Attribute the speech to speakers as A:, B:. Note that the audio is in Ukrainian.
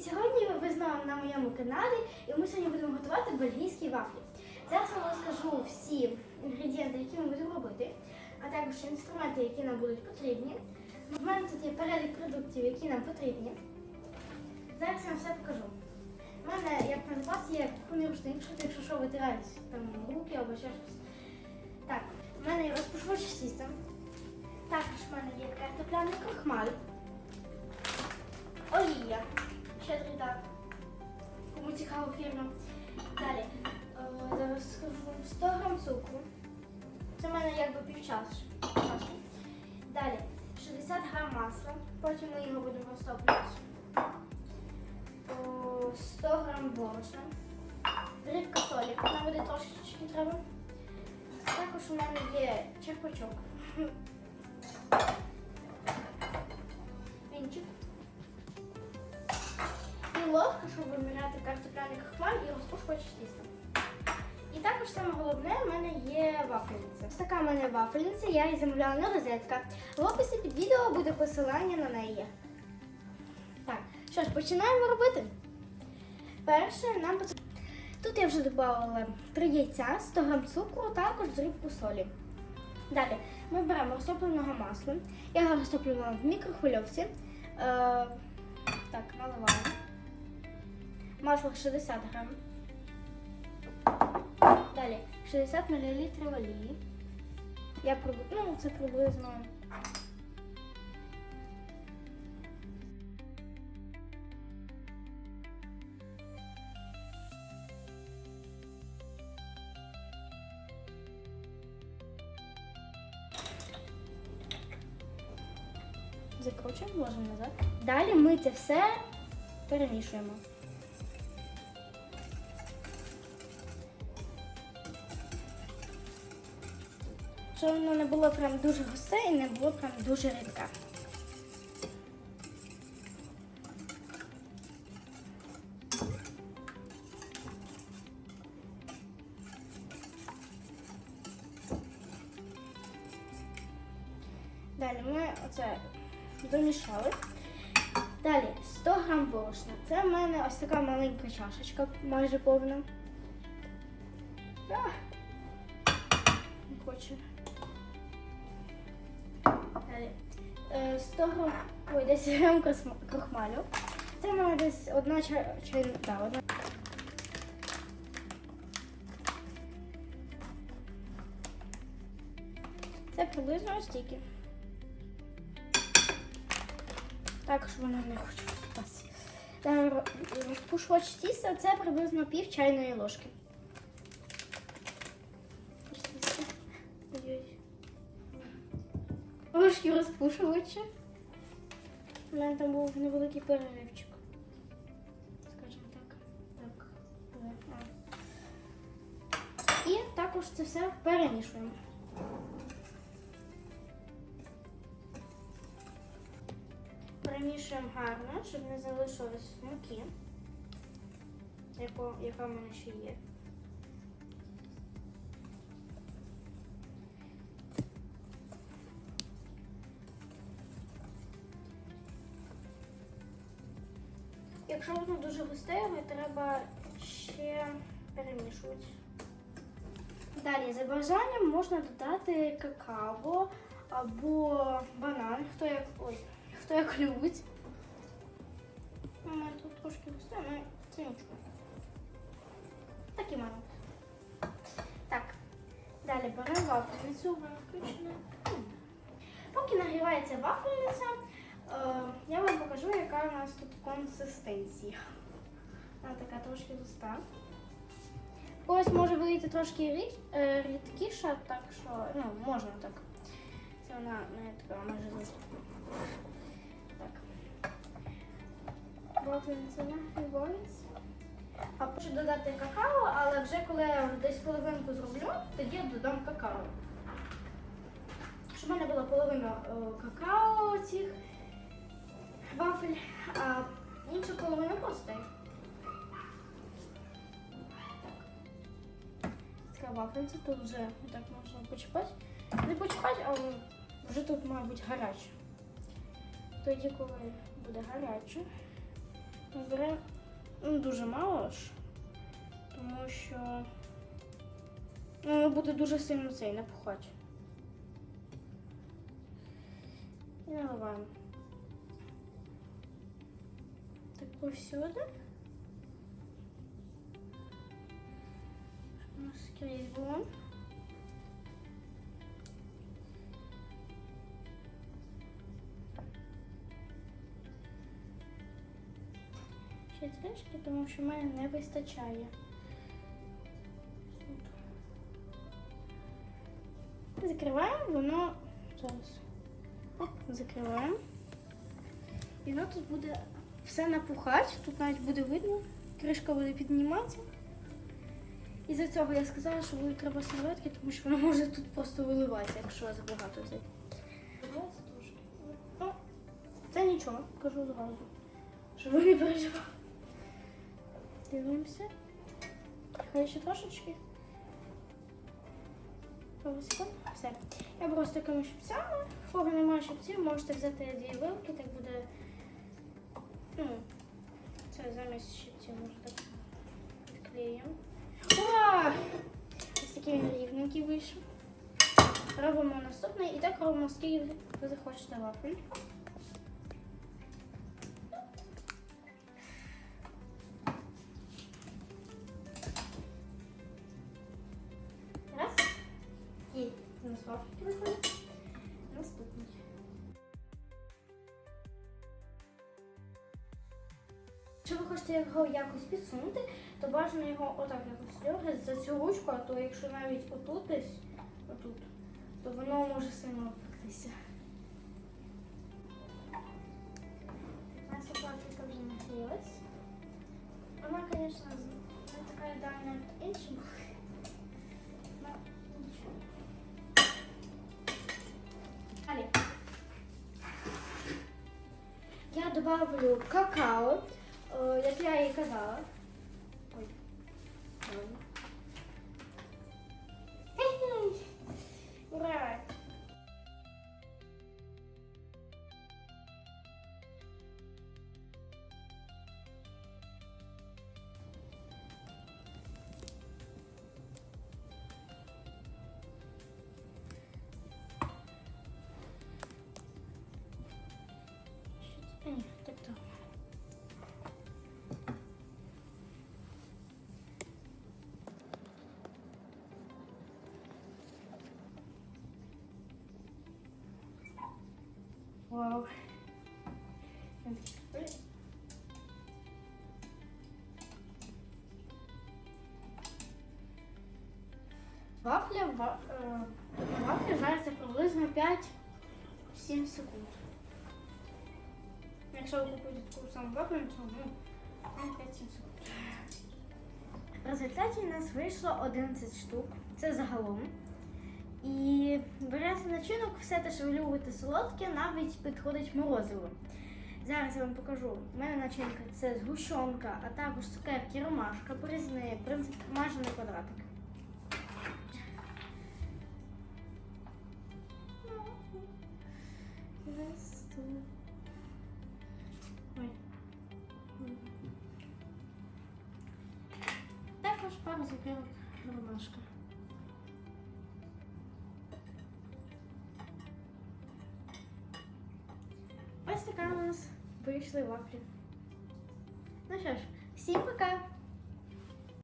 A: сьогодні ви знову на моєму каналі, і ми сьогодні будемо готувати бельгійські вафлі. Зараз я вам розкажу всі інгредієнти, які ми будемо робити, а також інструменти, які нам будуть потрібні. В мене тут є перелік продуктів, які нам потрібні. Зараз я вам все покажу. У мене, як на запас, є кухонний рушник, щоб якщо що витирають там руки або ще щось. Так, у мене є розпушувач з. Також в мене є картопляний крохмаль. Олія. Щедрий дар. Кому цікава фірма. Далі. е, Зараз скажу вам 100 грам цукру. Це в мене якби півчашки. чашки. Далі 60 грам масла. Потім ми його будемо розтоплювати. 100 грам борошна. Дрібка солі. Нам буде трошечки треба. Також у мене є черпачок. І щоб виміряти картопляний хмаль і розпушувач тіста. І також саме головне в мене є вафельниця. Ось така в мене вафельниця, я її замовляла на розетка. В описі під відео буде посилання на неї. Так, що ж, починаємо робити. Перше нам потрібно. Тут я вже додавала 3 яйця, 100 г цукру, також дрібку солі. Далі ми беремо розтопленого масла. Я його розтоплювала в мікрохвильовці. Е, так, наливаємо. Масло 60 грам. Далі 60 мл олії. Я ну, це приблизно. Закручуємо, ложимо назад. Далі ми це все перемішуємо. Щоб воно не було прям дуже густе і не було прям дуже рідке. Далі ми оце домішали. Далі 100 грам борошна. Це в мене ось така маленька чашечка, майже повна. Не хочу. Далі. Е, 100 грам, ой, 10 грам крохмалю. Це мене десь одна чай- чайна, да, одна. Це приблизно ось стільки. Також воно не хоче розпасти. Розпушувач тіста це приблизно пів чайної ложки. Ложки розпушувача. У мене там був невеликий переривчик. Скажімо так. Так. І також це все перемішуємо. Перемішуємо гарно, щоб не залишилось муки, яка в мене ще є. Якщо воно дуже густе, його треба ще перемішувати. Далі, за бажанням можна додати какао або банан, хто як, ой, хто як любить. У мене тут трошки густе, але це нічого. Так і мало. Так, далі беремо вафельницю, вона включена. Поки нагрівається вафельниця, я вам покажу, яка у нас тут консистенція. Вона така трошки густа. Ось може вийти трошки е, рідкіша, так що ну, можна так. Це вона не така майже завжди. Так. Нагрівається. А хочу додати какао, але вже коли я десь половинку зроблю, тоді я додам какао. Щоб в мене була половина е, какао цих вафель, а інша половина просто. Така вафельця, тут вже так можна почіпати. Не почіпати, а вже тут має бути гаряче. Тоді, коли буде гаряче, беремо ну, дуже мало ж, тому що ну, буде дуже сильно цей напухати. І наливаємо. Так повсюди. У нас скрізь було. Ще трішки, тому що мене не вистачає. Закриваємо, воно зараз. Закриваємо. І воно тут буде все напухати, тут навіть буде видно, кришка буде підніматися. І за цього я сказала, що буде треба серветки, тому що воно може тут просто виливатися, якщо забагато взяти. Ну, це нічого, кажу зразу. Щоб ви не переживали. Дивимося. Хай ще трошечки. Все. Я з такими щипцями. Кого немає щипців, можете взяти дві вилки, так буде. Ну, це замість щипців може так відклеїмо. Ура! Ось такий він рівненький вийшов. Робимо наступний і так робимо скільки ви захочете вафель. Раз. І у нас вафельки виходять. Якщо ви хочете його якось підсунути, то бажано його отак якось дергати за цю ручку, а то якщо навіть отут десь, отут, то воно може сильно впектися. Наша пластика вже нагрілась. Вона, звісно, не така ідеальна, як. Ну. Я добавлю какао, е, як я і Вау. Вафля, ва, е, вафля жариться приблизно 5-7 секунд. Якщо ви купуєте таку саму вафельницю, ну, там 5-7 секунд. В результаті у нас вийшло 11 штук. Це загалом. І берете начинок, все те, що ви любите солодке, навіть підходить морозиво. Зараз я вам покажу. У мене начинка це згущенка, а також цукерки, ромашка, порізний майже квадратик. Ой. Також пару цукерок ромашка. Вийшли вафлі. Ну що ж, всім пока!